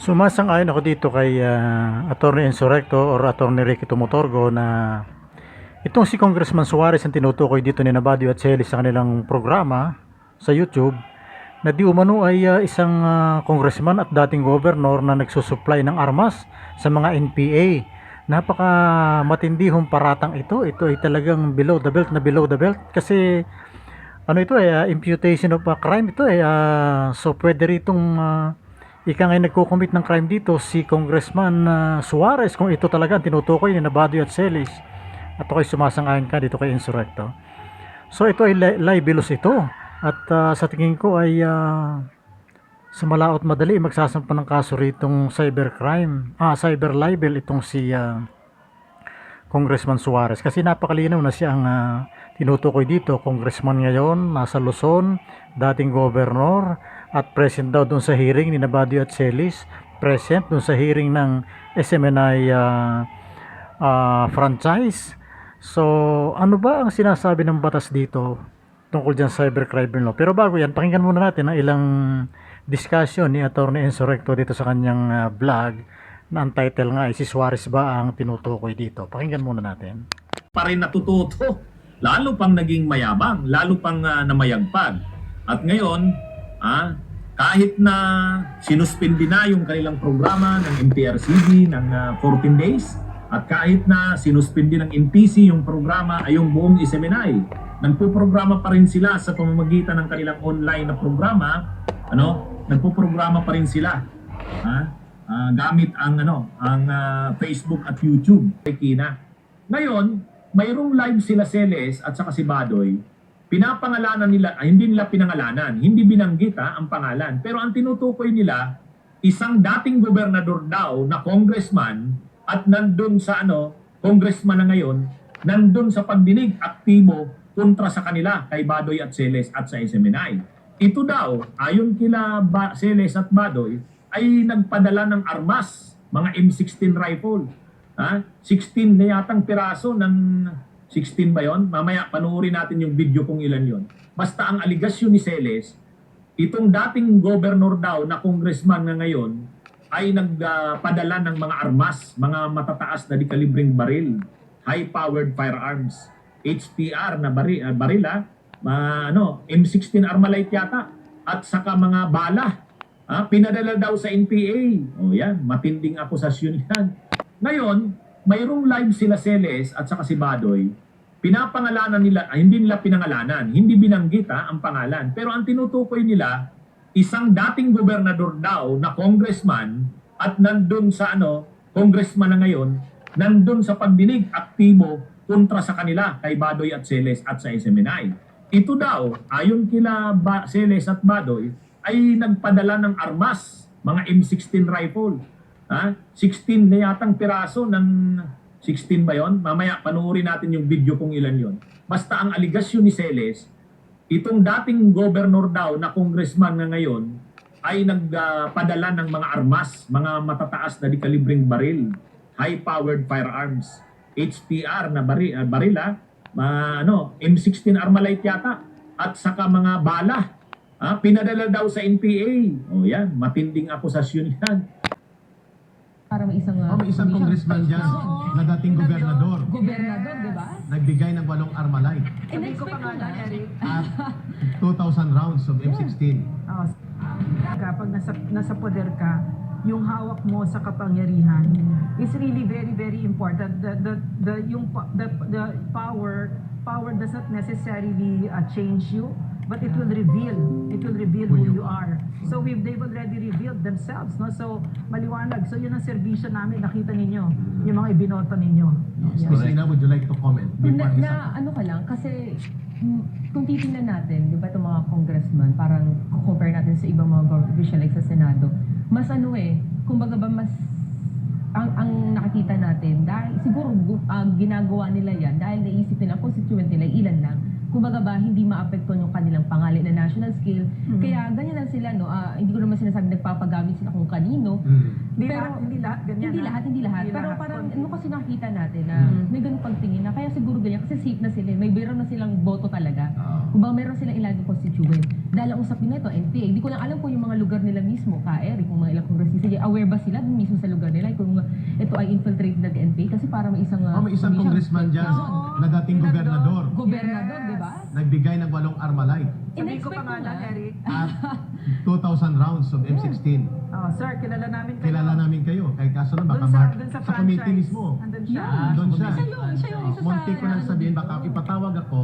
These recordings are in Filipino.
Sumasang-ayon ako dito kay ah, Attorney Insurrecto or Attorney Ricky Tumotorgo na itong si Congressman Suarez ang tinutukoy dito ni Nabadio at Celis sa kanilang programa sa YouTube na di umano ay ah, isang ah, congressman at dating governor na nagsusupply ng armas sa mga NPA. Napaka matindihong paratang ito. Ito ay talagang below the belt na below the belt kasi ano ito eh ah, imputation of a crime ito eh ah, so pwede ritong ah, ika nga nagko-commit ng crime dito si Congressman ah, Suarez kung ito talaga ang tinutukoy ni Nabadio at Celis. At ako'y sumasang-ayon ka dito kay Insurrecto. So ito ay li- libelous ito. At ah, sa tingin ko ay ah, sa malaot madali magsasampa ng kaso ritong cybercrime ah cyber libel itong si ah, Congressman Suarez. Kasi napakalinaw na siya ang ah, tinutukoy dito. Congressman ngayon nasa Luzon dating governor at present daw doon sa hearing ni Nabadio at Celis. Present doon sa hearing ng SMNI ah, ah, franchise. So ano ba ang sinasabi ng batas dito tungkol dyan cybercrime law pero bago yan pakinggan muna natin ang ilang discussion ni Attorney Insurrecto dito sa kanyang vlog na ang title nga ay si Suarez ba ang tinutukoy dito? Pakinggan muna natin. Pa rin natututo. Lalo pang naging mayabang, lalo pang ah, namayagpag. At ngayon, ah, kahit na sinuspindi na yung kanilang programa ng MTRCB ng ah, 14 days, at kahit na sinuspindi ng NTC yung programa ay yung buong SMNI, nagpo-programa pa rin sila sa pamamagitan ng kanilang online na programa, ano, nagpo-programa pa rin sila. Ha? Ah, gamit ang ano, ang ah, Facebook at YouTube. Kina. Ngayon, mayroong live sila Celes at saka si Badoy. Pinapangalanan nila, ay, hindi nila pinangalanan, hindi binanggit ha, ang pangalan. Pero ang tinutukoy nila, isang dating gobernador daw na congressman at nandun sa ano, congressman na ngayon, nandun sa pagdinig aktibo kontra sa kanila kay Badoy at Celes at sa SMNI. Ito daw, ayon kila ba- Celes at Badoy, ay nagpadala ng armas, mga M16 rifle. Ha? 16 na yatang piraso ng 16 ba yon? Mamaya panuorin natin yung video kung ilan yon. Basta ang aligasyon ni Celes, itong dating governor daw na congressman na ngayon ay nagpadala ng mga armas, mga matataas na di kalibreng baril, high-powered firearms, HPR na bari, uh, baril ha, Ma- ano, M16 Armalite yata, at saka mga bala. Ha? Pinadala daw sa NPA. O yan, matinding akusasyon yan. Ngayon, mayroong live sila Celes at saka si Badoy. Pinapangalanan nila, ay, hindi nila pinangalanan, hindi binanggit ha, ang pangalan. Pero ang tinutukoy nila, isang dating gobernador daw na congressman at nandun sa ano, congressman na ngayon, nandun sa pagdinig aktibo kontra sa kanila kay Badoy at Celes at sa SMNI. Ito daw, ayon kila ba- Celes at Badoy, ay nagpadala ng armas, mga M16 rifle. Ha? 16 na yatang piraso ng 16 ba yon? Mamaya panuorin natin yung video kung ilan yon. Basta ang aligasyon ni Celes, itong dating governor daw na congressman na ngayon ay nagpadala ng mga armas, mga matataas na di kalibreng baril, high-powered firearms, HPR na bari, uh, baril ha, ma, ano, M16 Armalite yata, at saka mga bala. Ha? Pinadala daw sa NPA. O yan, matinding akusasyon yan. Para may isang... uh, Oh, may isang congressman dyan Oo. na dating gobernador. Gobernador, di ba? Nagbigay ng walong Armalite Sabihin ko pa nga na, Eric. at 2,000 rounds of M16. Oh, kapag nasa, nasa poder ka, yung hawak mo sa kapangyarihan is really very very important. The the the yung pa- the, the power power does not necessarily uh, change you, but it will reveal it will reveal who you are. So we they've already revealed themselves, no? So maliwanag. So yun ang serbisyo namin. Nakita ninyo yung mga ibinoto ninyo. Yes, Yeah. Miss Ina, would you like to comment? Na, Before na ano ka lang, kasi mm, kung titingnan natin, di ba itong mga congressman, parang compare natin sa ibang mga government official like sa Senado, mas ano eh, kumbaga ba mas ang ang nakikita natin dahil siguro gu- ah, ginagawa nila yan dahil naisip nila constituent nila ilan lang kumbaga ba hindi maapektuhan yung kanilang pangalan na national scale. Kaya ganyan lang sila no? Ah, hindi ko naman sinasabi nagpapagamit sila kung kanino. Mm. Hindi Pero- lahat, hindi lahat ganyan. hindi ha? lahat, hindi lahat. Hindi Pero lahat. parang ano kasi nakita natin na Mm. may ganung pagtingin na kaya siguro ganyan kasi safe na sila. eh. May meron na silang boto talaga. Ah. Kung ba meron silang ilagay constituent. Dahil ang usapin na ito, NPA. Hindi ko lang alam kung yung mga lugar nila mismo, ka Eric, kung mga ilang kongresista Sige, aware ba sila dun mismo sa lugar nila kung ito ay infiltrate ng NPA? Kasi para may isang... uh, Oh, may isang congressman dyan Oo. na dating gobernador. Gobernador, Yes. di ba? Nagbigay ng walong Armalite Sabi ko In-expect pa nga ko nga. Eric. at 2,000 rounds of M16. Oh, sir, kilala namin kayo. Kilala namin kayo. Kahit kaso lang baka Doon sa, mar- doon sa, sa committee franchise. mismo. Andun siya. Yeah. Doon siya. Siya yun, siya yun, isa sa- Muntik ko lang sabihin, baka ipatawag ako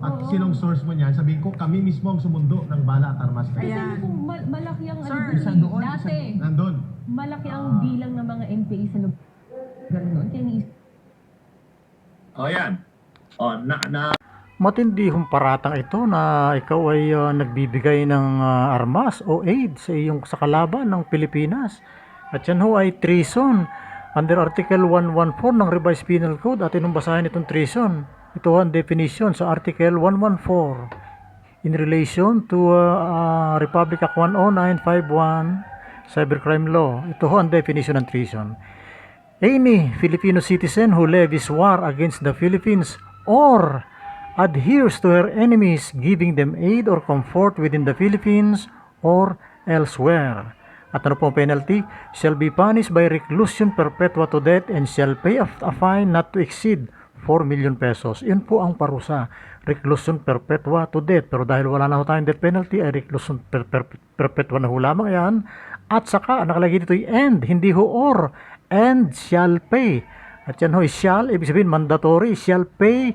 at Oo. sinong source mo niyan, sabihin ko, kami mismo ang sumundo ng bala at armas. Kasi Ayan. kung mal- malaki ang Sir, ano, isa doon, dati, Nandun. malaki ang bilang ng mga NPA sa lugar nun. Kaya ni O yan. O, na, na, Matindi hong paratang ito na ikaw ay uh, nagbibigay ng uh, armas o aid sa iyong sa kalaban ng Pilipinas. At yan ho ay treason under Article 114 ng Revised Penal Code. At inong basahin itong treason. Ito ang definition sa Article 114 in relation to uh, uh, Republic Act 10951 Cybercrime Law. Ito ho ang definition ng treason. Any Filipino citizen who levies war against the Philippines or adheres to her enemies, giving them aid or comfort within the Philippines or elsewhere. At ano pong penalty? Shall be punished by reclusion perpetua to death and shall pay a, a fine not to exceed 4 million pesos. Yun po ang parusa. Reclusion perpetua to death. Pero dahil wala na ho tayong death penalty, ay reclusion per, per, perpetua na ho lamang yan. At saka, nakalagay dito yung end, hindi ho or, and shall pay. At yan ho, shall, ibig sabihin mandatory, shall pay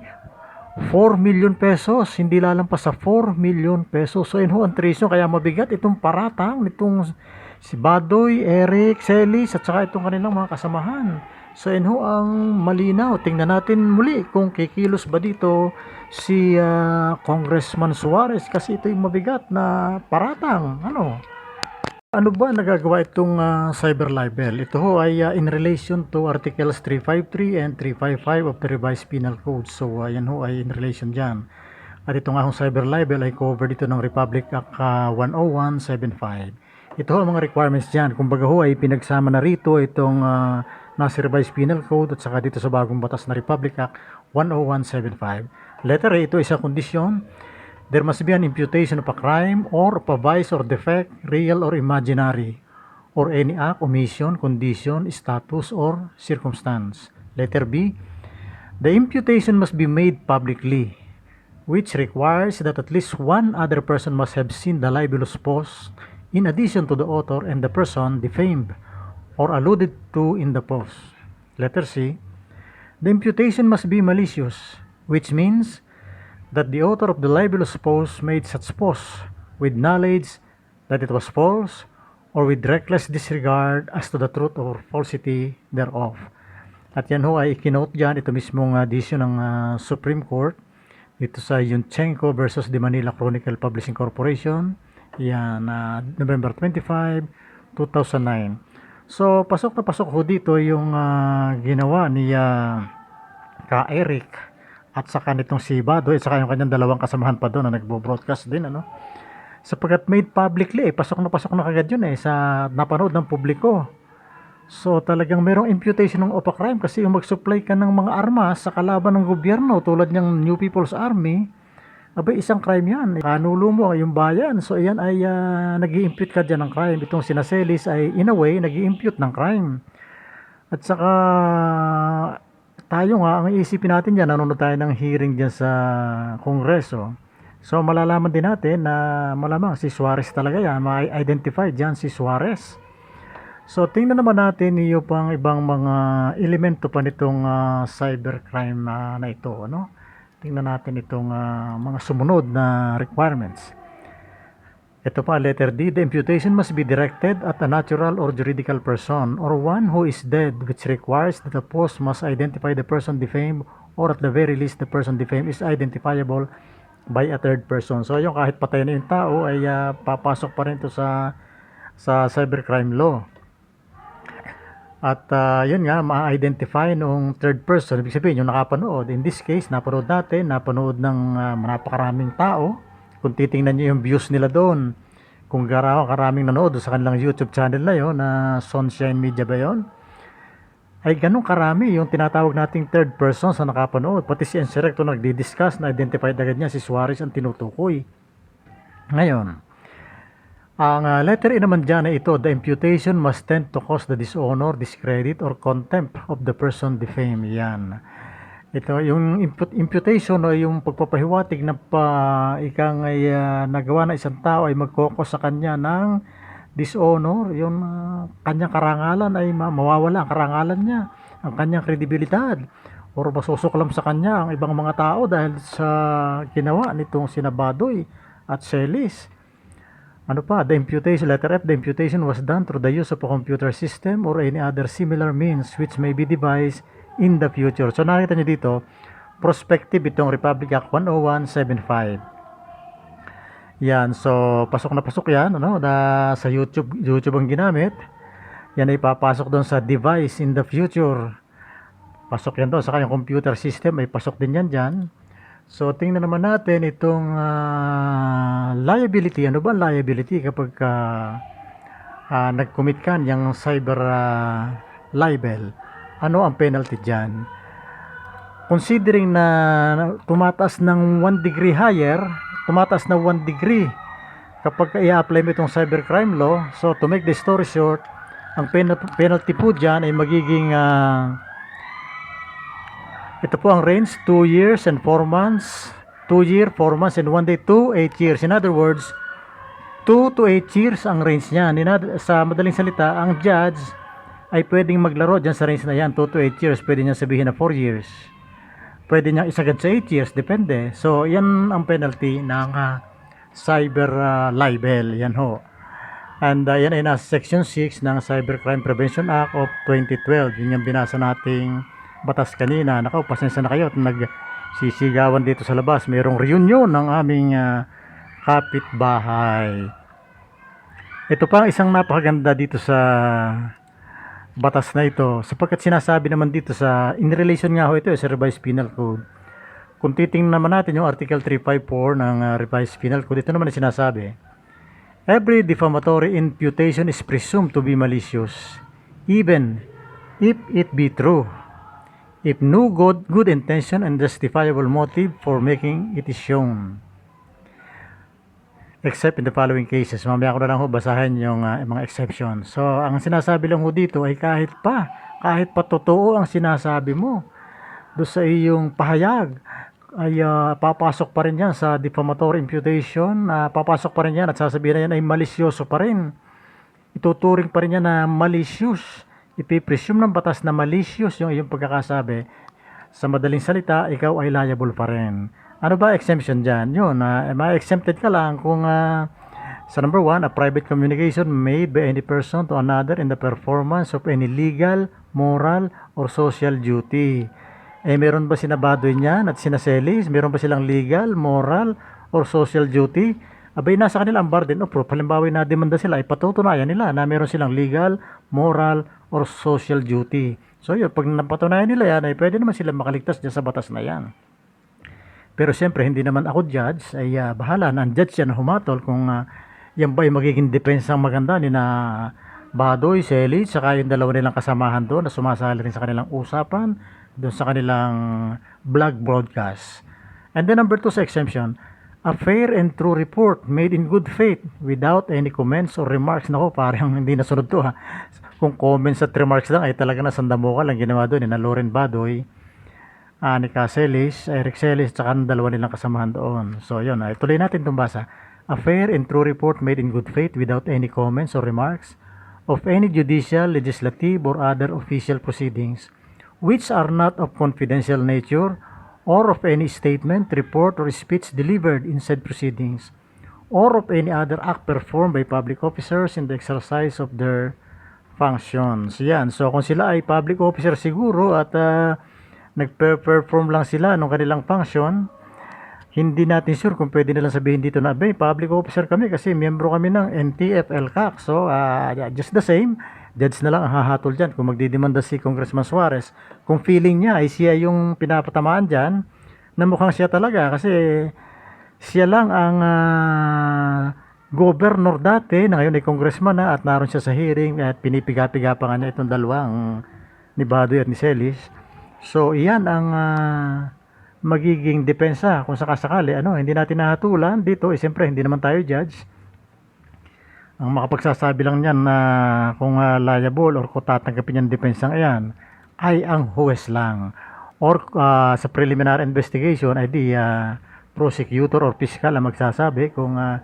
4 million pesos, hindi lalampas sa 4 million pesos. So yun ho ang kaya mabigat itong paratang nitong si Badoy, Eric, Celis, at saka itong kanilang mga kasamahan. So yun ho ang malinaw. Tingnan natin muli kung kikilos ba dito si ah, Congressman Suarez kasi ito yung mabigat na paratang. Ano? Ano ba nagagawa itong ah, cyber libel? Ito ho ay ah, in relation to Articles 353 and 355 of the Revised Penal Code. So uh, yan ho ay in relation dyan. At ito nga hong cyber libel ay covered dito ng Republic Act ah, 10175. Ito ho ang mga requirements dyan. Kumbaga ho ay pinagsama na rito itong ah, nasa Revised Penal Code at saka dito sa bagong batas na Republic Act 10175. Letter A, ito isang kondisyon There must be an imputation of a crime or of a vice or defect, real or imaginary, or any act, omission, condition, status, or circumstance. Letter B. The imputation must be made publicly, which requires that at least one other person must have seen the libelous post in addition to the author and the person defamed or alluded to in the post. Letter C. The imputation must be malicious, which means that the author of the libelous post made such post with knowledge that it was false or with reckless disregard as to the truth or falsity thereof. At yan ho ay ikinote dyan, ito mismong uh, decision ng ah, Supreme Court dito sa Yunchenko versus the Manila Chronicle Publishing Corporation. Yan, ah, November 25, 2009. So, pasok na pasok ho dito yung ah, ginawa ni ah, ka Eric at saka nitong si Bado at saka yung kanyang dalawang kasamahan pa doon na nagbo-broadcast din ano? Sapagkat made publicly eh, pasok na pasok na kagad yun eh sa napanood ng publiko. So talagang merong imputation ng OPA crime kasi yung mag-supply ka ng mga armas sa kalaban ng gobyerno tulad ng New People's Army abay isang crime yan kanulo mo yung bayan. So ayan ay uh, nag impute ka dyan ng crime. Itong sinaselis ay in a way nag impute ng crime. At saka tayo nga, ang iisipin natin dyan, nanonood tayo ng hearing dyan sa Kongreso. So malalaman din natin na malamang si Suarez talaga yan, ma-identify dyan si Suarez. So tingnan naman natin yung pang ibang mga elemento pa nitong ah, cybercrime ah, na ito. Ano? Tingnan natin itong ah, mga sumunod na requirements. Ito pa, letter D, the imputation must be directed at a natural or juridical person or one who is dead, which requires that the post must identify the person defamed or at the very least the person defamed is identifiable by a third person. So yung kahit patay na yung tao ay ah, papasok pa rin ito sa sa cybercrime law. At ah, yun nga, ma-identify nung third person, ibig sabihin yung nakapanood. In this case, napanood natin, napanood ng ah, napakaraming tao. Kung titingnan nyo yung views nila doon, kung gara karaming nanood sa kanilang YouTube channel na yon na Sunshine Media ba yon ay ganun karami yung tinatawag nating third person sa nakapanood. Pati si Enserecto nagdi-discuss na identified agad niya si Suarez ang tinutukoy. Ngayon, Ang ah, letter A naman dyan ay ito, the imputation must tend to cause the dishonor, discredit, or contempt of the person defamed. Yan. Ito, yung imput- imputation o yung pagpapahiwatig na pa ikang ay ah, nagawa ng isang tao ay magkokos sa kanya ng dishonor, yung ah, kanyang karangalan ay ma- mawawala ang karangalan niya, ang kanyang kredibilidad, or masusuklam sa kanya ang ibang mga tao dahil sa ginawa nitong sinabadoy at Celis. Ano pa, the imputation, letter F, the imputation was done through the use of a computer system or any other similar means which may be devised in the future. So nakita niyo dito, prospective itong Republic Act 10175. Yan, so pasok na pasok yan, ano, na sa YouTube, YouTube ang ginamit. Yan ay papasok doon sa device in the future. Pasok yan doon sa kanyang computer system, ay pasok din yan dyan. So, tingnan naman natin itong ah, liability. Ano ba liability kapag ah, ah, nag-commit ka ng cyber ah, libel? Ano ang penalty dyan? Considering na tumataas ng 1 degree higher, tumataas na 1 degree kapag i-apply mo itong cybercrime law, so to make the story short, ang pen- penalty po dyan ay magiging ah, ito po ang range, 2 years and 4 months. 2 year, 4 months, and 1 day, 2, 8 years. In other words, 2 to 8 years ang range niyan. Sa madaling salita, ang judge ay pwedeng maglaro dyan sa range na yan, 2 to 8 years. Pwede niya sabihin na 4 years. Pwede niya isagad sa 8 years, depende. So, yan ang penalty ng ah, cyber ah, libel. Yan ho. And uh, yan ay nasa Section 6 ng Cybercrime Prevention Act of 2012. Yun yung binasa nating batas kanina. Nakaw, pasensya na kayo at nagsisigawan dito sa labas. Mayroong reunion ng aming ah, kapitbahay. Ito pa ang isang napakaganda dito sa batas na ito. Sapagkat sinasabi naman dito sa in relation nga ho ito eh, sa revised penal code. Kung titingnan naman natin yung article 354 ng ah, revised penal code ito naman ang sinasabi Every defamatory imputation is presumed to be malicious, even if it be true, if no good, good intention and justifiable motive for making it is shown. Except in the following cases. Mamaya ko na lang ho basahin yung ah, mga exception. So, ang sinasabi lang ho dito ay kahit pa, kahit pa totoo ang sinasabi mo, do sa iyong pahayag, ay ah, papasok pa rin yan sa defamatory imputation, ah, papasok pa rin yan at sasabihin na yan ay malisyoso pa rin. Ituturing pa rin yan na malicious. Ipipresume ng batas na malicious yung iyong pagkakasabi. Sa madaling salita, ikaw ay liable pa rin. Ano ba exemption dyan? Yun, uh, ma-exempted ka lang kung ah, sa number one, a private communication made by any person to another in the performance of any legal, moral, or social duty. Eh, meron ba sinabadoy niyan at sinaselis? Meron ba silang legal, moral, or social duty? Abay, nasa kanila ang burden of proof. Halimbawa, na demanda sila, ipatutunayan nila na meron silang legal, moral, or social duty. So, yun, pag napatunayan nila yan, ay pwede naman sila makaligtas dyan sa batas na yan. Pero siyempre, hindi naman ako judge, ay ah, bahala na ang judge yan humatol kung ah, yan ba ay magiging depensa ang maganda ni na Badoy, Selig, saka yung dalawa nilang kasamahan doon na sumasali rin sa kanilang usapan, doon sa kanilang blog broadcast. And then number two sa exemption, a fair and true report made in good faith without any comments or remarks. Nako, parang hindi nasunod to ha. Kung comments at remarks lang ay talaga nasandamuka lang ginawa doon ni na Lauren Badoy, Anika Celis, Eric Celis, tsaka ang dalawa nilang kasamahan doon. So, yun. Ay, tuloy natin itong basa. A fair and true report made in good faith without any comments or remarks of any judicial, legislative, or other official proceedings which are not of confidential nature or of any statement, report, or speech delivered in said proceedings or of any other act performed by public officers in the exercise of their functions. Yan. So, kung sila ay public officer siguro at ah, nag-perform lang sila ng kanilang function, hindi natin sure kung pwede nilang sabihin dito na, "Bay, public officer kami kasi miyembro kami ng NTF LCAC." So, yeah, just the same, judge na lang ang hahatol dyan kung magdidemanda si Congressman Suarez. Kung feeling niya ay siya yung pinapatamaan dyan, na mukhang siya talaga kasi siya lang ang ah, governor dati na ngayon ay congressman na at naroon siya sa hearing at pinipiga-piga pa nga niya itong dalawang ni Badoy at ni Celis. So, iyan ang ah, magiging depensa kung sakasakali. Ano, hindi natin nahatulan dito. Eh, siyempre, hindi naman tayo judge. Ang makapagsasabi lang niyan na kung ah, liable or kung tatanggapin yung depensang iyan ay ang huwes lang. Or ah, sa preliminary investigation ay di ah, prosecutor or fiscal ang magsasabi kung uh,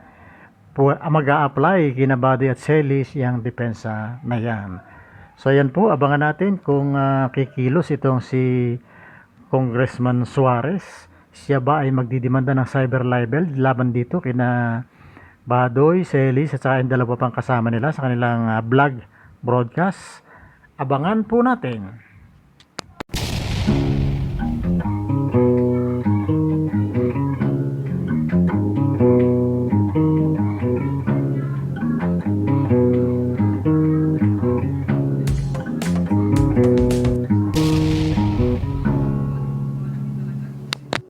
mag apply kina Body at Celis yung depensa na yan. So yan po, abangan natin kung ah, kikilos itong si Congressman Suarez. Siya ba ay magdidemanda ng cyber libel laban dito kina Badoy, Celis at saka yung dalawa pang kasama nila sa kanilang ah, vlog broadcast. Abangan po natin.